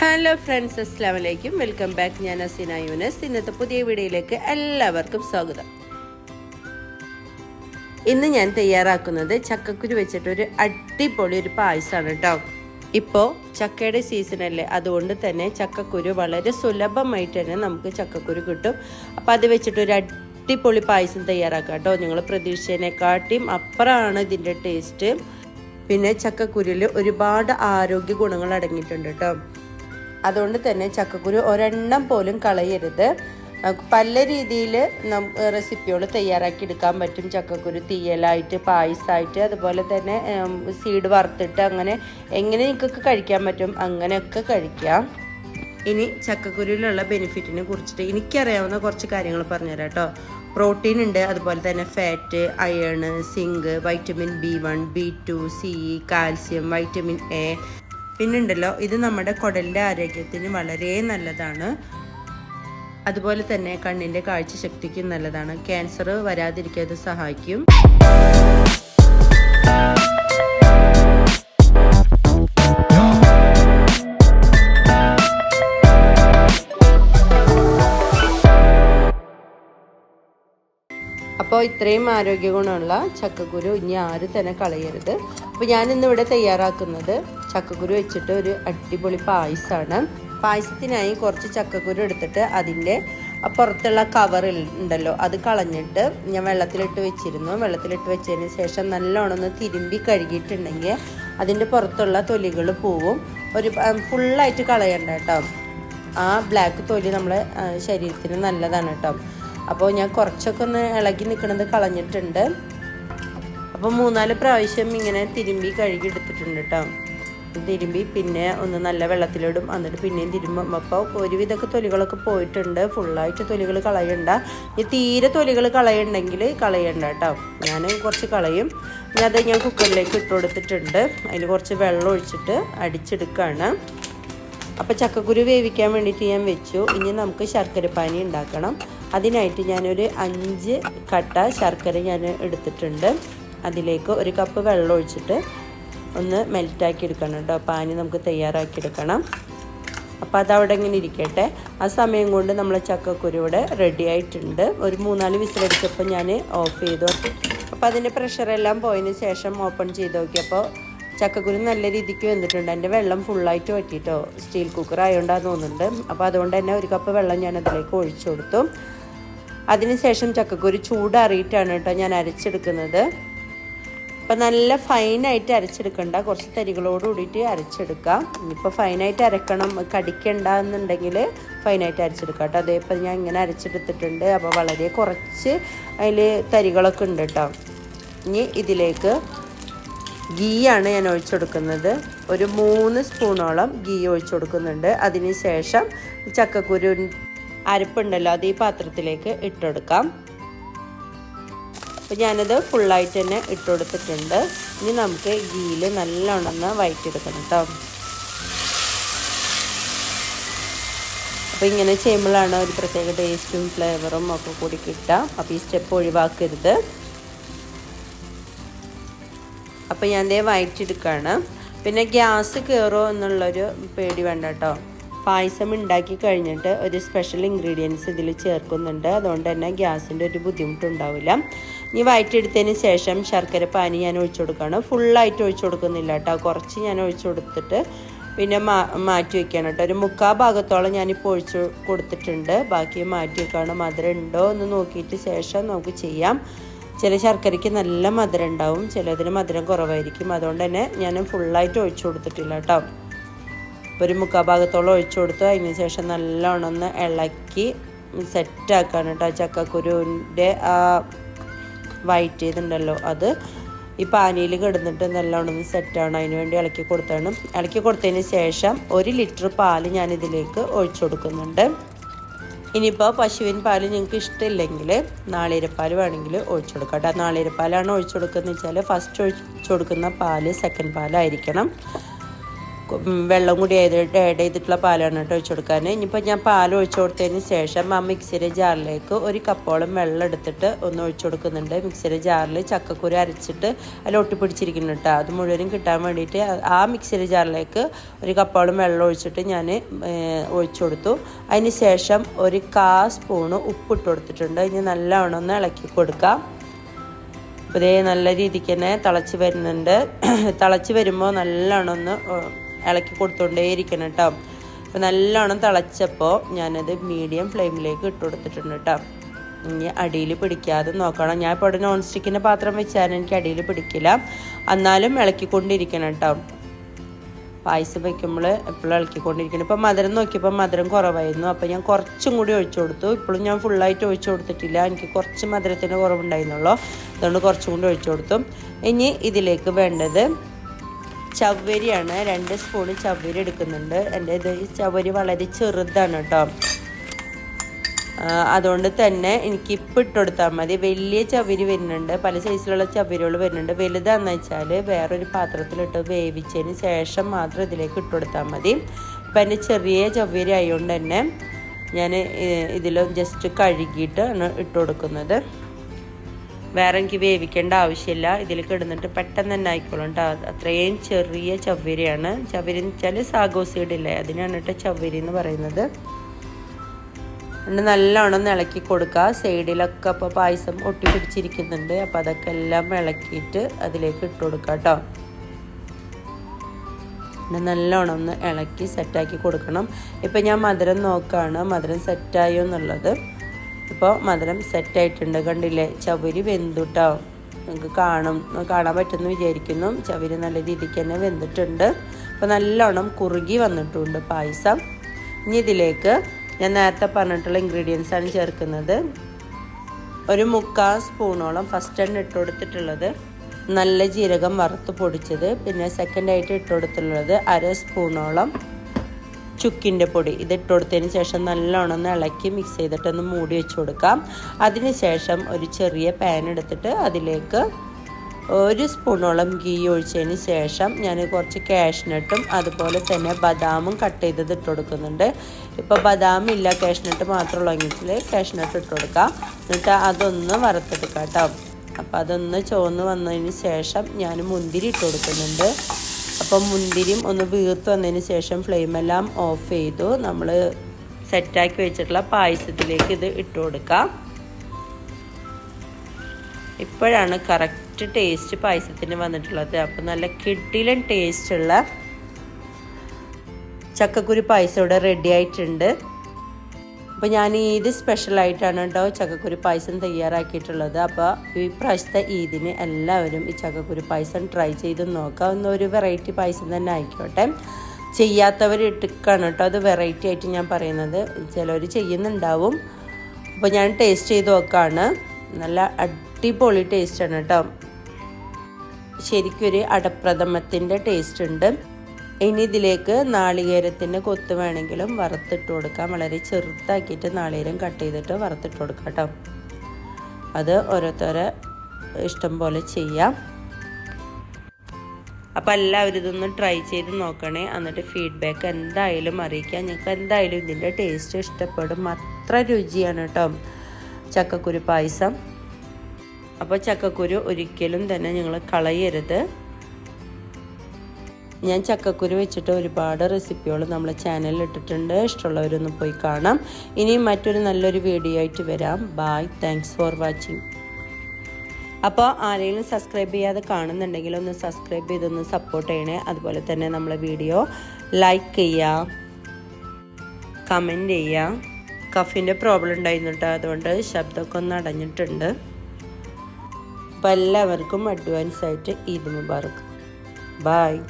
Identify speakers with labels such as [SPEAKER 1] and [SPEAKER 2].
[SPEAKER 1] Hello friends അസ്സാം വലൈക്കും welcome back ഞാൻ അസീന യൂനസ്. ഇന്നത്തെ പുതിയ വീഡിയോയിലേക്ക് എല്ലാവർക്കും സ്വാഗതം. ഇന്ന് ഞാൻ തയ്യാറാക്കുന്നത് ചക്കക്കുരു വെച്ചിട്ട് ഒരു അടിപൊളി ഒരു പായസമാണ് കേട്ടോ ഇപ്പോൾ ചക്കയുടെ സീസണല്ലേ അതുകൊണ്ട് തന്നെ ചക്കക്കുരു വളരെ സുലഭമായിട്ട് തന്നെ നമുക്ക് ചക്കക്കുരു കിട്ടും. അപ്പോൾ അത് വെച്ചിട്ട് ഒരു അടിപൊളി പായസം തയ്യാറാക്കാം കേട്ടോ നിങ്ങൾ പ്രതീക്ഷേനെക്കാട്ടിയും അപ്പുറമാണ് ഇതിന്റെ ടേസ്റ്റ് പിന്നെ ചക്കക്കുരുവിൽ ഒരുപാട് ആരോഗ്യ ഗുണങ്ങൾ അടങ്ങിയിട്ടുണ്ട് കേട്ടോ അതുകൊണ്ട് തന്നെ ചക്കക്കുരു ഒരെണ്ണം പോലും കളയരുത്. പല രീതിയിൽ റെസിപ്പികൾ തയ്യാറാക്കി എടുക്കാൻ പറ്റും. ചക്കക്കുരു തീയലായിട്ട് പായസമായിട്ട് അതുപോലെ തന്നെ സീഡ് വറുത്തിട്ട് അങ്ങനെ എങ്ങനെ നിങ്ങൾക്കൊക്കെ കഴിക്കാൻ പറ്റും അങ്ങനെയൊക്കെ കഴിക്കാം. ഇനി ചക്കക്കുരുവിലുള്ള ബെനിഫിറ്റിനെ കുറിച്ചിട്ട് എനിക്കറിയാവുന്ന കുറച്ച് കാര്യങ്ങൾ പറഞ്ഞുതരാം കേട്ടോ. പ്രോട്ടീൻ ഉണ്ട് അതുപോലെ തന്നെ fat iron zinc vitamin B one B two C calcium vitamin A പിന്നുണ്ടല്ലോ ഇത് നമ്മുടെ കുടലിന്റെ ആരോഗ്യത്തിന് വളരെ നല്ലതാണ്. അതുപോലെ തന്നെ കണ്ണിന്റെ കാഴ്ചശക്തിക്കും നല്ലതാണ്. ക്യാൻസർ വരാതിരിക്കാൻ ഇത് സഹായിക്കും. അപ്പോൾ ഇത്രയും ആരോഗ്യ ഗുണമുള്ള ചക്കക്കുരു ഇനി ആരും തന്നെ കളയരുത്. അപ്പോൾ ഞാനിന്നിവിടെ തയ്യാറാക്കുന്നത് ചക്കക്കുരു വെച്ചിട്ട് ഒരു അടിപൊളി പായസമാണ് പായസത്തിനായി കുറച്ച് ചക്കക്കുരു എടുത്തിട്ട് അതിന്റെ പുറത്തുള്ള കവർ ഉണ്ടല്ലോ അത് കളഞ്ഞിട്ട് ഞാൻ വെള്ളത്തിലിട്ട് വെച്ചിരുന്നു. വെള്ളത്തിലിട്ട് വെച്ചതിന് ശേഷം നല്ലോണം ഒന്ന് തിരുമ്പി കഴുകിയിട്ടുണ്ടെങ്കിൽ അതിന്റെ പുറത്തുള്ള തൊലികൾ പോവും. ഒരു ഫുള്ളായിട്ട് കളയണ്ട കേട്ടോ. ആ ബ്ലാക്ക് തൊലി നമ്മളെ ശരീരത്തിന് നല്ലതാണ് കേട്ടോ. അപ്പോൾ ഞാൻ കുറച്ചൊക്കെ ഒന്ന് ഇളകി നിൽക്കുന്നത് കളഞ്ഞിട്ടുണ്ട്. അപ്പോൾ മൂന്നാൽ പ്രാവശ്യം ഇങ്ങനെ തിരുമ്പി കഴുകി എടുത്തിട്ടുണ്ട് കേട്ടോ തിരുമ്പി പിന്നെ ഒന്ന് നല്ല വെള്ളത്തിലിടും. എന്നിട്ട് പിന്നെയും തിരുമ്പും. അപ്പോൾ ഒരുവിധമൊക്കെ തൊലികളൊക്കെ പോയിട്ടുണ്ട്. ഫുള്ളായിട്ട് തൊലികൾ കളയണ്ട. ഈ തീരെ തൊലികൾ കളയണ്ടെങ്കിൽ കളയണ്ട കേട്ടോ ഞാൻ കുറച്ച് കളയും. ഞാൻ അത് ഞാൻ കുക്കറിലേക്ക് ഇട്ട് കൊടുത്തിട്ടുണ്ട്. അതിൽ കുറച്ച് വെള്ളം ഒഴിച്ചിട്ട് അടിച്ചെടുക്കുകയാണ് അപ്പോൾ ചക്കക്കുരു വേവിക്കാൻ വേണ്ടിയിട്ട് ഞാൻ വെച്ചു. ഇനി നമുക്ക് ശർക്കരപ്പാനി ഉണ്ടാക്കണം. അതിനായിട്ട് ഞാനൊരു അഞ്ച് കട്ട ശർക്കര ഞാൻ എടുത്തിട്ടുണ്ട്. അതിലേക്ക് ഒരു കപ്പ് വെള്ളം ഒഴിച്ചിട്ട് ഒന്ന് മെൽറ്റാക്കി എടുക്കണം കേട്ടോ. പാനി നമുക്ക് തയ്യാറാക്കി എടുക്കണം. അപ്പോൾ അതവിടെ ഇങ്ങനെ ഇരിക്കട്ടെ. ആ സമയം കൊണ്ട് നമ്മളെ ചക്കക്കുരു ഇവിടെ റെഡി ആയിട്ടുണ്ട്. ഒരു മൂന്നാൽ വിസിലടിച്ചപ്പോൾ ഞാൻ ഓഫ് ചെയ്തു. അപ്പോൾ അതിന്റെ പ്രഷറെല്ലാം പോയതിന് ശേഷം ഓപ്പൺ ചെയ്ത് നോക്കിയപ്പോൾ ചക്കക്കുരു നല്ല രീതിക്ക് വെന്തിട്ടുണ്ട്. എന്റെ വെള്ളം ഫുള്ളായിട്ട് പറ്റിയിട്ടോ സ്റ്റീൽ കുക്കർ ആയതുകൊണ്ടാന്ന് തോന്നുന്നുണ്ട്. അപ്പോൾ അതുകൊണ്ട് തന്നെ ഒരു കപ്പ് വെള്ളം ഞാൻ അതിലേക്ക് ഒഴിച്ചു കൊടുത്തു. അതിനുശേഷം ചക്കക്കുരു ചൂടാറിയിട്ടാണ് കേട്ടോ ഞാൻ അരച്ചെടുക്കുന്നത്. അപ്പം നല്ല ഫൈനായിട്ട് അരച്ചെടുക്കണ്ട. കുറച്ച് തരികളോട് കൂടിയിട്ട് അരച്ചെടുക്കാം. ഇനിയിപ്പോൾ ഫൈനായിട്ട് അരക്കണം. കടിക്കണ്ട എന്നുണ്ടെങ്കിൽ ഫൈനായിട്ട് അരച്ചെടുക്കാം കേട്ടോ. അതേപോലെ ഞാൻ ഇങ്ങനെ അരച്ചെടുത്തിട്ടുണ്ട്. അപ്പോൾ വളരെ കുറച്ച് അതിൽ തരികളൊക്കെ ഉണ്ട് കേട്ടോ. ഇനി ഇതിലേക്ക് ഗീ ആണ് ഞാൻ ഒഴിച്ചു കൊടുക്കുന്നത്. ഒരു മൂന്ന് സ്പൂണോളം ഗീ ഒഴിച്ചു കൊടുക്കുന്നുണ്ട്. അതിന് ശേഷം ചക്കക്കുരു അരപ്പുണ്ടല്ലോ അത് ഈ പാത്രത്തിലേക്ക് ഇട്ടുകൊടുക്കാം അപ്പോൾ ഞാനത് ഫുള്ളായിട്ട് തന്നെ ഇട്ട് കൊടുത്തിട്ടുണ്ട് ഇനി നമുക്ക് ഗീയിൽ നല്ലോണം വയറ്റിയെടുക്കണം കേട്ടോ അപ്പോൾ ഇങ്ങനെ ചെയ്യുമ്പോഴാണ് ഒരു പ്രത്യേക ടേസ്റ്റും ഫ്ലേവറും ഒക്കെ കൂടി കിട്ടുക. അപ്പോൾ ഈ സ്റ്റെപ്പ് ഒഴിവാക്കരുത്. അപ്പോൾ ഞാൻ ദേ വയറ്റിയെടുക്കുകയാണ്. പിന്നെ ഗ്യാസ് കയറുമോ എന്നുള്ളൊരു പേടി വേണ്ട കേട്ടോ പായസം ഉണ്ടാക്കി കഴിഞ്ഞിട്ട് ഒരു സ്പെഷ്യൽ ഇൻഗ്രീഡിയൻസ് ഇതിൽ ചേർക്കുന്നുണ്ട്. അതുകൊണ്ട് തന്നെ ഗ്യാസിന്റെ ഒരു ബുദ്ധിമുട്ടുണ്ടാവില്ല. ഇനി വയറ്റെടുത്തതിന് ശേഷം ശർക്കര പാനി ഞാൻ ഒഴിച്ചു കൊടുക്കുകയാണ്. ഫുള്ളായിട്ട് ഒഴിച്ചു കൊടുക്കുന്നില്ല കേട്ടോ. കുറച്ച് ഞാൻ ഒഴിച്ചു കൊടുത്തിട്ട് പിന്നെ മാ മാറ്റി വയ്ക്കണം കേട്ടോ. ഒരു മുക്കാ ഭാഗത്തോളം ഞാനിപ്പോൾ ഒഴിച്ചു കൊടുത്തിട്ടുണ്ട്. ബാക്കി മാറ്റി വെക്കുകയാണ് മധുരം ഉണ്ടോ എന്ന് നോക്കിയിട്ട് ശേഷം നമുക്ക് ചെയ്യാം. ചില ശർക്കരയ്ക്ക് നല്ല മധുരം ഉണ്ടാവും. ചിലതിന് മധുരം കുറവായിരിക്കും. അതുകൊണ്ട് തന്നെ ഞാൻ ഫുള്ളായിട്ട് ഒഴിച്ചു കൊടുത്തിട്ടില്ല കേട്ടോ. ഒരു മുക്കാൽ ഭാഗത്തോളം ഒഴിച്ചു കൊടുത്തു. അതിന് ശേഷം നല്ലോണം ഒന്ന് ഇളക്കി സെറ്റാക്കാണ് കേട്ടോ ചക്കക്കുരുവിന്റെ ആ വൈറ്റ് ചെയ്തിട്ടുണ്ടല്ലോ അത്. ഈ പാനിയിൽ കിടന്നിട്ട് നല്ലോണം ഒന്ന് സെറ്റാണ് അതിന് വേണ്ടി ഇളക്കി കൊടുത്താണ്. ഇളക്കി കൊടുത്തതിന് ശേഷം ഒരു ലിറ്റർ പാൽ ഞാൻ ഇതിലേക്ക് ഒഴിച്ചു കൊടുക്കുന്നുണ്ട്. ഇനിയിപ്പോൾ പശുവിൻ പാൽ നിങ്ങൾക്ക് ഇഷ്ടമില്ലെങ്കിൽ നാളികേരപ്പാൽ വേണമെങ്കിൽ ഒഴിച്ചു കൊടുക്കാം കേട്ടോ നാളികേരപ്പാലാണ് ഒഴിച്ചു കൊടുക്കുന്നത് വെച്ചാൽ ഫസ്റ്റ് ഒഴിച്ചു കൊടുക്കുന്ന പാൽ സെക്കൻഡ് പാലായിരിക്കണം. വെള്ളം കൂടി ആയതായിട്ട് ആഡ് ചെയ്തിട്ടുള്ള പാലാണ് കേട്ടോ ഒഴിച്ചു കൊടുക്കാൻ ഇനിയിപ്പോൾ ഞാൻ പാൽ ഒഴിച്ചു കൊടുത്തതിന് ശേഷം ആ മിക്സിയുടെ ജാറിലേക്ക് ഒരു കപ്പോളം വെള്ളം എടുത്തിട്ട് ഒന്ന് ഒഴിച്ചു കൊടുക്കുന്നുണ്ട്. മിക്സിയുടെ ജാറിൽ ചക്കക്കുരു അരച്ചിട്ട് അതിൽ ഒട്ടിപ്പിടിച്ചിരിക്കുന്നു കേട്ടോ. അത് മുഴുവനും കിട്ടാൻ വേണ്ടിയിട്ട് ആ- മിക്സിയുടെ ജാറിലേക്ക് ഒരു കപ്പോളം വെള്ളം ഒഴിച്ചിട്ട് ഞാൻ ഒഴിച്ചു കൊടുത്തു. അതിന് ശേഷം ഒരു കാ സ്പൂണ് ഉപ്പിട്ട് കൊടുത്തിട്ടുണ്ട്. ഇനി നല്ലവണ്ണം ഒന്ന് ഇളക്കി കൊടുക്കാം. അപ്പോൾ ഇതേ നല്ല രീതിക്ക് തന്നെ തിളച്ച് വരുന്നുണ്ട്. തിളച്ച് വരുമ്പോൾ നല്ലോണം ഒന്ന് ഇളക്കി കൊടുത്തുകൊണ്ടേ ഇരിക്കണം കേട്ടോ അപ്പോൾ നല്ലോണം തിളച്ചപ്പോൾ ഞാനത് മീഡിയം ഫ്ലെയിമിലേക്ക് ഇട്ട് കൊടുത്തിട്ടുണ്ട് കേട്ടോ ഇനി അടിയിൽ പിടിക്കാതെ നോക്കണം. ഞാൻ ഇപ്പോൾ നോൺ സ്റ്റിക്കിന്റെ പാത്രം വെച്ചാൽ എനിക്ക് അടിയിൽ പിടിക്കില്ല. എന്നാലും ഇളക്കിക്കൊണ്ടിരിക്കണം കേട്ടോ പായസം വയ്ക്കുമ്പോൾ എപ്പോഴും ഇളക്കിക്കൊണ്ടിരിക്കണം. ഇപ്പം മധുരം നോക്കിയപ്പോൾ മധുരം കുറവായിരുന്നു. അപ്പോൾ ഞാൻ കുറച്ചും കൂടി ഒഴിച്ചു കൊടുത്തു. ഇപ്പോഴും ഞാൻ ഫുള്ളായിട്ട് ഒഴിച്ചു കൊടുത്തിട്ടില്ല. എനിക്ക് കുറച്ച് മധുരത്തിന്റെ കുറവുണ്ടായിരുന്നുള്ളൂ. അതുകൊണ്ട് കുറച്ചും കൂടി ഒഴിച്ചു കൊടുത്തു. ഇനി ഇതിലേക്ക് വേണ്ടത് ചവ്വരിയാണ്. രണ്ട് സ്പൂൺ ചവ്വരി എടുക്കുന്നുണ്ട്. എന്റെ ഇത് ചവ്വരി വളരെ ചെറുതാണ് കേട്ടോ അതുകൊണ്ട് തന്നെ എനിക്ക് ഇപ്പം ഇട്ട് കൊടുത്താൽ മതി. വലിയ ചവരി വരുന്നുണ്ട്. പല സൈസിലുള്ള ചവരികൾ വരുന്നുണ്ട്. വലുതാന്ന് വെച്ചാൽ വേറൊരു പാത്രത്തിലിട്ട് വേവിച്ചതിന് ശേഷം മാത്രം ഇതിലേക്ക് ഇട്ട് കൊടുത്താൽ മതി. ഇപ്പം എന്റെ ചെറിയ ചവരി ആയതുകൊണ്ട് തന്നെ ഞാൻ ഇതിൽ ജസ്റ്റ് കഴുകിയിട്ട് ആണ് ഇട്ട് കൊടുക്കുന്നത്. വേറെ എനിക്ക് വേവിക്കേണ്ട ആവശ്യമില്ല. ഇതിൽ കിടന്നിട്ട് പെട്ടെന്ന് തന്നെ ആയിക്കോളും കേട്ടോ അത്രയും ചെറിയ ചവ്വരിയാണ്. ചവരി എന്ന് വെച്ചാൽ സാഗോസീഡില്ലേ അതിനാണ് കേട്ടോ ചവ്വരി എന്ന് പറയുന്നത്. എന്നിട്ട് നല്ലോണം ഇളക്കി കൊടുക്കുക സൈഡിലൊക്കെ അപ്പോൾ പായസം ഒട്ടിപ്പിടിച്ചിരിക്കുന്നുണ്ട് അപ്പോൾ അതൊക്കെ എല്ലാം ഇളക്കിയിട്ട് അതിലേക്ക് ഇട്ട് കൊടുക്കുക കേട്ടോ പിന്നെ നല്ലോണം ഒന്ന് ഇളക്കി സെറ്റാക്കി കൊടുക്കണം. ഇപ്പം ഞാൻ മധുരം നോക്കുകയാണ് മധുരം സെറ്റായോ എന്നുള്ളത്. ഇപ്പോൾ മധുരം സെറ്റായിട്ടുണ്ട് കണ്ടില്ലേ? ചവരി വെന്തുട്ടോ? നിങ്ങൾക്ക് കാണും. കാണാൻ പറ്റുമെന്ന് വിചാരിക്കുന്നു. ചവരി നല്ല രീതിക്ക് തന്നെ വെന്തിട്ടുണ്ട്. അപ്പോൾ നല്ലോണം കുറുകി വന്നിട്ടുണ്ട് പായസം. ഇനി ഇതിലേക്ക് ഞാൻ നേരത്തെ പറഞ്ഞിട്ടുള്ള ഇൻഗ്രീഡിയൻസ് ആണ് ചേർക്കുന്നത്. ഒരു മുക്കാൽ സ്പൂണോളം ഫസ്റ്റ് ആണ് ഇട്ട് കൊടുത്തിട്ടുള്ളത്. നല്ല ജീരകം വറുത്ത് പൊടിച്ചത്. പിന്നെ സെക്കൻഡായിട്ട് ഇട്ട് കൊടുത്തിട്ടുള്ളത് അര സ്പൂണോളം ചുക്കിന്റെ പൊടി ഇത് കൊടുത്തതിന് ശേഷം നല്ലോണം ഇളക്കി മിക്സ് ചെയ്തിട്ടൊന്ന് മൂടി വെച്ച് കൊടുക്കാം. അതിന് ശേഷം ഒരു ചെറിയ പാൻ എടുത്തിട്ട് അതിലേക്ക് ഒരു സ്പൂണോളം ഗീ ഒഴിച്ചതിന് ശേഷം ഞാൻ കുറച്ച് കാഷ്നട്ടും അതുപോലെ തന്നെ ബദാമും കട്ട് ചെയ്തത് ഇട്ട് കൊടുക്കുന്നുണ്ട്. ഇപ്പോൾ ബദാം ഇല്ല കാഷ്നട്ട് മാത്രമുള്ളെങ്കിൽ കാഷ്നട്ട് ഇട്ട് കൊടുക്കാം. എന്നിട്ട് അതൊന്ന് വറുത്തെടുക്കാം കേട്ടോ അപ്പോൾ അതൊന്ന് ചുവന്ന് വന്നതിന് ശേഷം ഞാൻ മുന്തിരി ഇട്ട് കൊടുക്കുന്നുണ്ട്. അപ്പോൾ മുന്തിരിയും ഒന്ന് വീർത്ത് വന്നതിന് ശേഷം ഫ്ലെയിമെല്ലാം ഓഫ് ചെയ്തു. നമ്മൾ സെറ്റാക്കി വെച്ചിട്ടുള്ള പായസത്തിലേക്ക് ഇത് ഇട്ട് കൊടുക്കാം. ഇപ്പോഴാണ് കറക്റ്റ് ടേസ്റ്റ് പായസത്തിന് വന്നിട്ടുള്ളത്. അപ്പോൾ നല്ല കിഡിലൻ ടേസ്റ്റുള്ള ചക്കക്കുരു പായസം ഇവിടെ റെഡി ആയിട്ടുണ്ട്. അപ്പോൾ ഞാൻ ഈദ് സ്പെഷ്യലായിട്ടാണ് കേട്ടോ ചക്കക്കുരു പായസം തയ്യാറാക്കിയിട്ടുള്ളത്. അപ്പോൾ ഈ പ്രാവശ്യത്തെ ഈദിന് എല്ലാവരും ഈ ചക്കക്കുരു പായസം ട്രൈ ചെയ്ത് നോക്കാം. ഒന്ന് ഒരു വെറൈറ്റി പായസം തന്നെ ആയിക്കോട്ടെ. ചെയ്യാത്തവർ ഇട്ടിക്കാണ് കേട്ടോ അത് വെറൈറ്റി ആയിട്ട് ഞാൻ പറയുന്നത്. ചിലവർ ചെയ്യുന്നുണ്ടാവും. അപ്പോൾ ഞാൻ ടേസ്റ്റ് ചെയ്ത് നോക്കാണ്. നല്ല അടിപൊളി ടേസ്റ്റാണ് കേട്ടോ ശരിക്കൊരു അടപ്രഥമത്തിന്റെ ടേസ്റ്റ് ഉണ്ട്. ഇനി ഇതിലേക്ക് നാളികേരത്തിന്റെ കൊത്ത് വേണമെങ്കിലും വറുത്തിട്ട് കൊടുക്കാം. വളരെ ചെറുതാക്കിയിട്ട് നാളികേരം കട്ട് ചെയ്തിട്ട് വറുത്തിട്ട് കൊടുക്കാം കേട്ടോ. അത് ഓരോരുത്തരെ ഇഷ്ടം പോലെ ചെയ്യാം. അപ്പോൾ എല്ലാവരും ഇതൊന്ന് ട്രൈ ചെയ്ത് നോക്കണേ. എന്നിട്ട് ഫീഡ്ബാക്ക് എന്തായാലും അറിയിക്കാം. ഞങ്ങൾക്ക് എന്തായാലും ഇതിന്റെ ടേസ്റ്റ് ഇഷ്ടപ്പെടും. അത്ര രുചിയാണ് കേട്ടോ ചക്കക്കുരു പായസം. അപ്പോൾ ചക്കക്കുരു ഒരിക്കലും തന്നെ നിങ്ങൾ കളയരുത്. ഞാൻ ചക്കക്കുരു വെച്ചിട്ട് ഒരുപാട് റെസിപ്പികൾ നമ്മളെ ചാനലിൽ ഇട്ടിട്ടുണ്ട്. ഇഷ്ടമുള്ളവരൊന്ന് പോയി കാണാം. ഇനിയും മറ്റൊരു നല്ലൊരു വീഡിയോ ആയിട്ട് വരാം. ബായ് താങ്ക്സ് ഫോർ വാച്ചിങ് അപ്പോൾ ആരെങ്കിലും സബ്സ്ക്രൈബ് ചെയ്യാതെ കാണുന്നുണ്ടെങ്കിൽ ഒന്ന് സബ്സ്ക്രൈബ് ചെയ്തൊന്ന് സപ്പോർട്ട് ചെയ്യണേ. അതുപോലെ തന്നെ നമ്മളെ വീഡിയോ ലൈക്ക് ചെയ്യുക കമന്റ് ചെയ്യുക കഫിന്റെ പ്രോബ്ലം ഉണ്ടായിരുന്നു കേട്ടോ അതുകൊണ്ട് ശബ്ദമൊക്കെ ഒന്ന് അടഞ്ഞിട്ടുണ്ട്. അപ്പോൾ എല്ലാവർക്കും അഡ്വാൻസ് ആയിട്ട് ഈദ് മുബാറക്ക് ബായ്